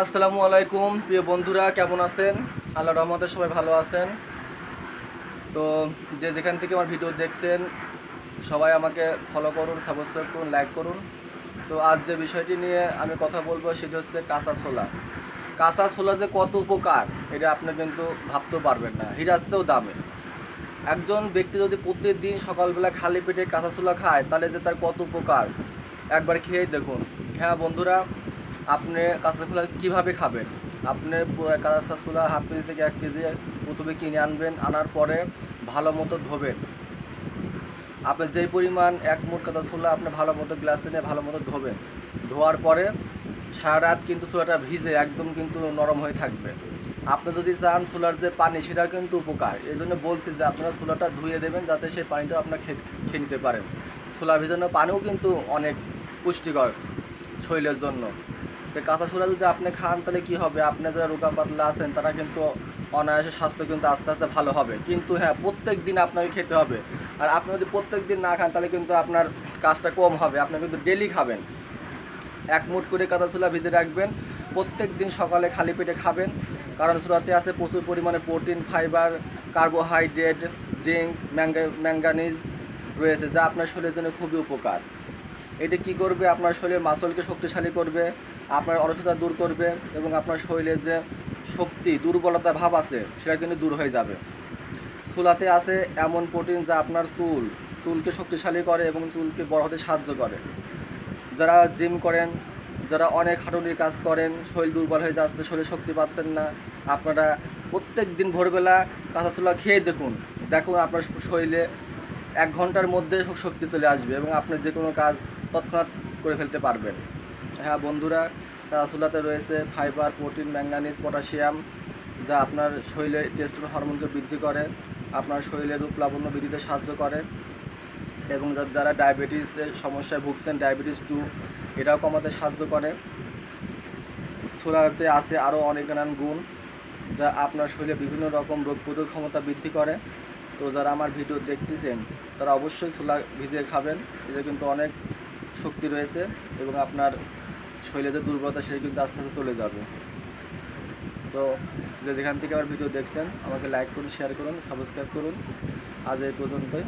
আসসালামু আলাইকুম, প্রিয় বন্ধুরা, কেমন আছেন? আল্লাহ রহমতে সবাই ভালো আছেন। তো যে যেখান থেকে আমার ভিডিও দেখছেন, সবাই আমাকে ফলো করুন সাবস্ক্রাইব করুন লাইক করুন। তো আজ যে বিষয়টি নিয়ে আমি কথা বলব, সেটি হচ্ছে কাঁচা ছোলা। কাঁচা ছোলা যে কত উপকার, এটা আপনি কিন্তু ভাবতেও পারবেন না হিরাজতেও দামে। একজন ব্যক্তি যদি প্রতিদিন সকালবেলা খালি পেটে কাঁচা ছোলা খায়, তাহলে যে তার কত উপকার, একবার খেয়েই দেখুন। হ্যাঁ বন্ধুরা আপনি কাঁচা ছোলা কীভাবে খাবেন? আপনি পুরো কাঁচা ছোলা হাফ কেজি থেকে এক কেজি প্রথমে কিনে আনবেন, আনার পরে ভালো মতো ধোবেন। আপনি যেই পরিমাণ এক মুঠ কাঁচা ছোলা আপনি ভালো মতো গ্লাসে নিয়ে ভালো মতো ধোবেন। ধোয়ার পরে সারা রাত কিন্তু ছোলাটা ভিজে একদম কিন্তু নরম হয়ে থাকবে। আপনি যদি চান ছোলার যে পানি সেটা কিন্তু উপকার। এই জন্য বলছি যে আপনারা ছোলাটা ধুয়ে দেবেন যাতে সেই পানিটা আপনার খেয়ে নিতে পারেন। ছোলা ভিজানো পানিও কিন্তু অনেক পুষ্টিকর শরীরের জন্য। তো কাঁচা ছোলা যদি আপনি খান, তাহলে কী হবে? আপনি যারা রোগা পাতলা আছেন, তারা কিন্তু অনায়াসে স্বাস্থ্য কিন্তু আস্তে আস্তে ভালো হবে। কিন্তু হ্যাঁ প্রত্যেক দিন আপনাকে খেতে হবে। আর আপনি যদি প্রত্যেক দিন না খান, তাহলে কিন্তু আপনার কাজটা কম হবে। আপনি কিন্তু ডেলি খাবেন। এক মুঠ করে কাঁচা ছোলা ভিজে রাখবেন। প্রত্যেক দিন সকালে খালি পেটে খাবেন। কারণ ছোলাতে আছে প্রচুর পরিমাণে প্রোটিন ফাইবার কার্বোহাইড্রেট জিঙ্ক ম্যাঙ্গা ম্যাঙ্গানিজ রয়েছে, যা আপনার শরীরের জন্য খুবই উপকার। এটি কি করবে? আপনার শরীরের মাসলকে শক্তিশালী করবে, আপনার অলসতা দূর করবে এবং আপনার শরীরের যে শক্তি দুর্বলতা ভাব আছে, সেটা কিন্তু দূর হয়ে যাবে। চুলাতে আছে এমন প্রোটিন যা আপনার চুল, চুলকে শক্তিশালী করে এবং চুলকে বড় হতে সাহায্য করে। যারা জিম করেন, যারা অনেক হাঁটুনির কাজ করেন, শরীর দুর্বল হয়ে যাচ্ছে, শরীরে শক্তি পাচ্ছেন না, আপনারা প্রত্যেক দিন ভোরবেলা কাঁচা চুলা খেয়ে দেখুন। দেখুন আপনার শরীরে এক ঘণ্টার মধ্যে শক্তি চলে আসবে এবং আপনার যে কোনো কাজ তৎক্ষণাৎ করে ফেলতে পারবেন। হ্যাঁ বন্ধুরা ছোলাতে রয়েছে ফাইবার, প্রোটিন ম্যাঙ্গানিজ পটাশিয়াম, যা আপনার শরীরে টেস্টোস্টেরন হরমোনকে বৃদ্ধি করে, আপনার শরীরে রূপ লাবণ্য বৃদ্ধিতে সাহায্য করে এবং যা- যারা ডায়াবেটিসের সমস্যায় ভুগছেন, ডায়াবেটিস টু, এটাও কমাতে সাহায্য করে। ছোলাতে আছে আরও অনেক নানান গুণ, যা আপনার শরীরে বিভিন্ন রকম রোগ প্রতিরোধ ক্ষমতা বৃদ্ধি করে। তো যারা আমার ভিডিও দেখতেছেন, তারা অবশ্যই ছোলা ভিজিয়ে খাবেন। এতে কিন্তু অনেক শক্তি রয়েছে এবং আপনার শরীরে যে দুর্বলতা, সেটা কিন্তু আস্তে আস্তে চলে যাবে। তো যেখান থেকে আমার ভিডিও দেখছেন, আমাকে লাইক করুন শেয়ার করুন সাবস্ক্রাইব করুন। আজ এই পর্যন্তই।